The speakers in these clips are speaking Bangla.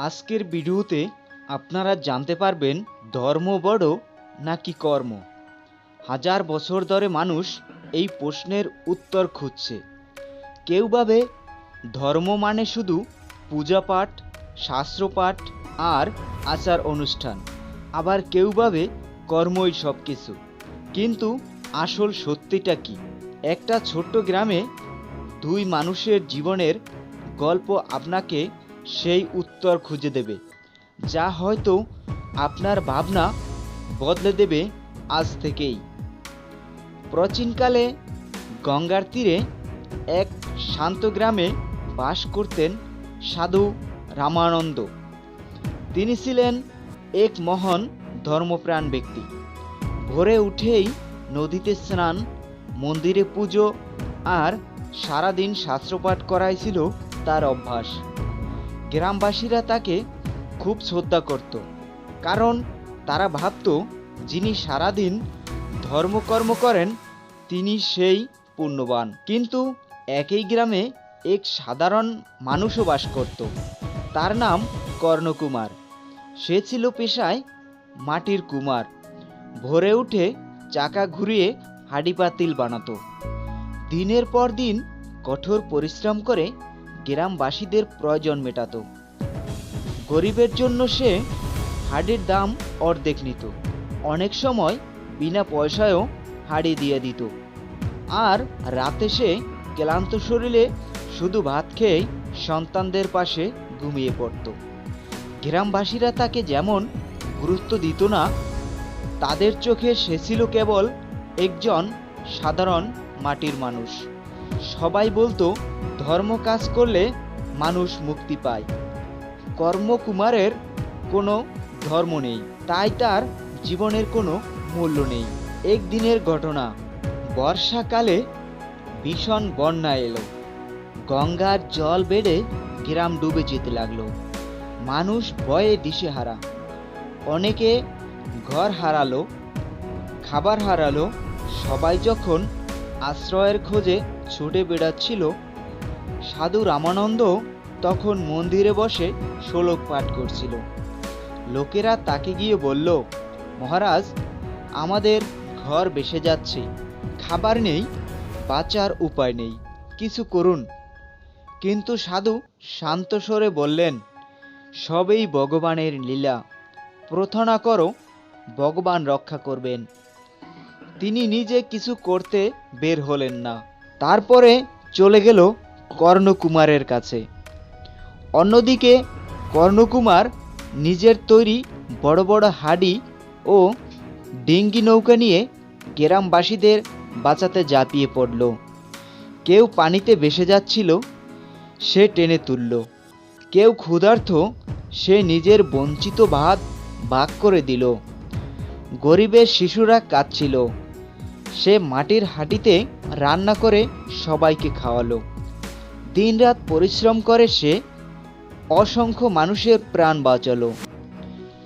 আজকের ভিডিওতে আপনারা জানতে পারবেন ধর্ম বড় নাকি কর্ম। হাজার বছর ধরে মানুষ এই প্রশ্নের উত্তর খুঁজছে। কেউ ভাবে ধর্ম মানে শুধু পূজা পূজাপাঠ, শাস্ত্রপাঠ আর আচার অনুষ্ঠান। আবার কেউ ভাবে কর্মই সব কিছু কিন্তু আসল সত্যিটা কি? একটা ছোট্ট গ্রামে দুই মানুষের জীবনের গল্প আপনাকে সেই উত্তর খুঁজে দেবে, যা হয়তো আপনার ভাবনা বদলে দেবে আজ থেকেই। প্রাচীনকালে গঙ্গার তীরে এক শান্ত গ্রামে বাস করতেন সাধু রামানন্দ। তিনি ছিলেন এক মহান ধর্মপ্রাণ ব্যক্তি। ভোরে উঠেই নদীতে স্নান, মন্দিরে পুজো আর সারাদিন শাস্ত্রপাঠ করাই ছিল তার অভ্যাস। গ্রামবাসীরা তাকে খুব শ্রদ্ধা করত। কারণ তারা ভাবত, যিনি সারাদিন ধর্মকর্ম করেন, তিনি সেই পুণ্যবান। কিন্তু একই গ্রামে এক সাধারণ মানুষও বাস করত। তার নাম কর্ণকুমার। সে ছিল পেশায় মাটির কুমার। ভোরে উঠে চাকা ঘুরিয়ে হাঁড়ি পাতিল বানাতো। দিনের পর দিন কঠোর পরিশ্রম করে গ্রামবাসীদের প্রয়োজন মেটাতো। গরিবের জন্য সে হাড়ির দাম অর্ধেক নিত। অনেক সময় বিনা পয়সায়ও হাড়ি দিয়ে দিত। আর রাতে সে ক্লান্ত শরীরে শুধু ভাত খেয়েই সন্তানদের পাশে ঘুমিয়ে পড়ত। গ্রামবাসীরা তাকে যেমন গুরুত্ব দিত না, তাদের চোখে সে ছিল কেবল একজন সাধারণ মাটির মানুষ। সবাই বলতো ধর্ম কাজ করলে মানুষ মুক্তি পায়। কর্মকুমারের কোনো ধর্ম নেই, তাই তার জীবনের কোনো মূল্য নেই। একদিনের ঘটনা, বর্ষাকালে ভীষণ বন্যা এলো। গঙ্গার জল বেড়ে গ্রাম ডুবে যেতে লাগল। মানুষ ভয়ে দিশেহারা। অনেকে ঘর হারালো, খাবার হারালো, সবাই যখন আশ্রয়ের খোঁজে ছুটে বেড়াচ্ছিল সাধু রামানন্দ তখন মন্দিরে বসে শ্লোক পাঠ করছিল। লোকেরা তাকে গিয়ে বলল, মহারাজ, আমাদের ঘর বেসে যাচ্ছে, খাবার নেই, বাঁচার উপায় নেই, কিছু করুন। কিন্তু সাধু শান্ত স্বরে বললেন, সবেই ভগবানের লীলা, প্রার্থনা করো, ভগবান রক্ষা করবেন। তিনি নিজে কিছু করতে বের হলেন না। তারপরে চলে গেল কর্ণকুমারের কাছে। অন্যদিকে, কর্ণকুমার নিজের তৈরি বড় বড় হাড়ি ও ডিঙ্গি নৌকা নিয়ে গ্রামবাসীদের বাঁচাতে ঝাঁপিয়ে পড়ল। কেউ পানিতে ভেসে যাচ্ছিল, সে টেনে তুলল। কেউ ক্ষুধার্ত, সে নিজের বঞ্চিত ভাত ভাগ করে দিল। গরিবের শিশুরা কাঁদছিল। সে মাটির হাঁটিতে রান্না করে সবাইকে খাওয়ালো। দিনরাত পরিশ্রম করে সে অসংখ্য মানুষের প্রাণ বাঁচালো।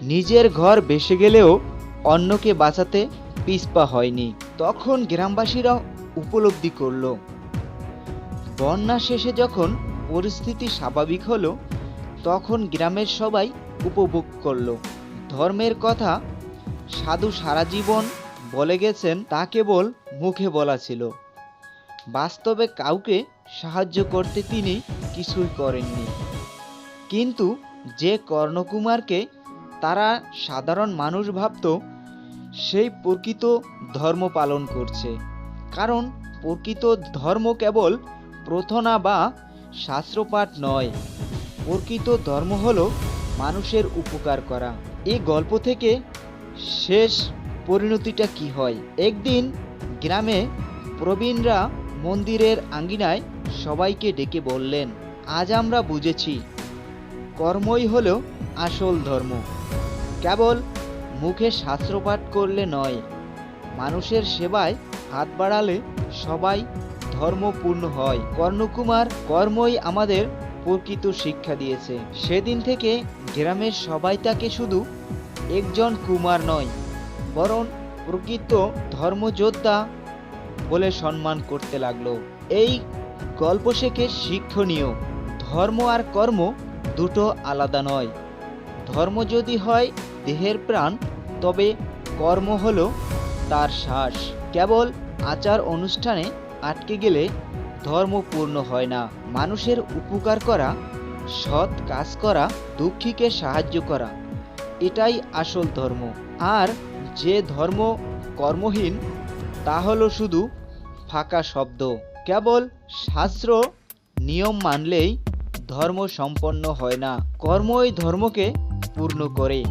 নিজের ঘর বেসে গেলেও অন্যকে বাঁচাতে পিছপা হয়নি। তখন গ্রামবাসীরা উপলব্ধি করল। বন্যা শেষে যখন পরিস্থিতি স্বাভাবিক হলো, তখন গ্রামের সবাই উপভোগ করল। ধর্মের কথা সাধু সারা জীবন বলে গেছেন, তা কেবল মুখে বলা ছিল। বাস্তবে কাউকে সাহায্য করতে তিনি কিছুই করেননি। কিন্তু যে কর্ণকুমারকে তারা সাধারণ মানুষ ভাবত, সেই প্রকৃত ধর্ম পালন করছে। কারণ প্রকৃত ধর্ম কেবল প্রথনা বা শাস্ত্রপাঠ নয়, প্রকৃত ধর্ম হল মানুষের উপকার করা। এই গল্প থেকে শেষ পরিণতিটা কি হয়? একদিন গ্রামে প্রবীণরা মন্দিরের আঙ্গিনায় সবাইকে ডেকে বললেন, আজ আমরা বুঝেছি, কর্মই হল আসল ধর্ম। কেবল মুখে শাস্ত্রপাঠ করলে নয়, মানুষের সেবায় হাত বাড়ালে সবাই ধর্মপূর্ণ হয়। কর্ণকুমার কর্মই আমাদের প্রকৃত শিক্ষা দিয়েছে। সেদিন থেকে গ্রামের সবাই তাকে শুধু একজন কুমার নয়, বরং প্রকৃত ধর্মযোদ্ধা বলে সম্মান করতে লাগল। এই গল্প শেখে শিক্ষণীয়। ধর্ম আর কর্ম দুটো আলাদা নয়। ধর্ম যদি হয় দেহের প্রাণ, তবে কর্ম হল তার শ্বাস। কেবল আচার অনুষ্ঠানে আটকে গেলে ধর্ম পূর্ণ হয় না। মানুষের উপকার করা, সৎ কাজ করা, দুঃখীকে সাহায্য করা, এটাই আসল ধর্ম। আর যে ধর্ম কর্মহীন তা হলো শুধু ফাঁকা শব্দ। কেবল শাস্ত্র নিয়ম মানলেই ধর্ম সম্পন্ন হয় না কর্মই ধর্মকে পূর্ণ করে।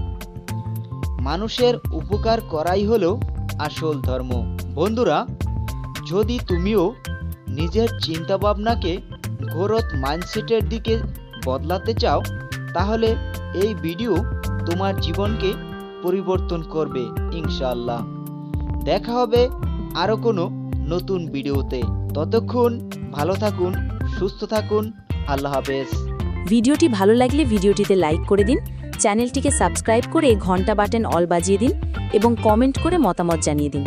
মানুষের উপকার করাই হলো আসল ধর্ম। বন্ধুরা, যদি তুমিও নিজের চিন্তাভাবনাকে ঘোরত মাইন্ডসেটের দিকে বদলাতে চাও, তাহলে এই ভিডিও তোমার জীবনকে পরিবর্তন করবে, ইনশাআল্লাহ। দেখা হবে আরও কোনো নতুন ভিডিওতে। ততক্ষণ ভালো থাকুন, সুস্থ থাকুন, আল্লাহ হাফেজ। ভিডিওটি ভালো লাগলে ভিডিওটিতে লাইক করে দিন, চ্যানেলটিকে সাবস্ক্রাইব করে ঘণ্টা বাটন অল বাজিয়ে দিন এবং কমেন্ট করে মতামত জানিয়ে দিন।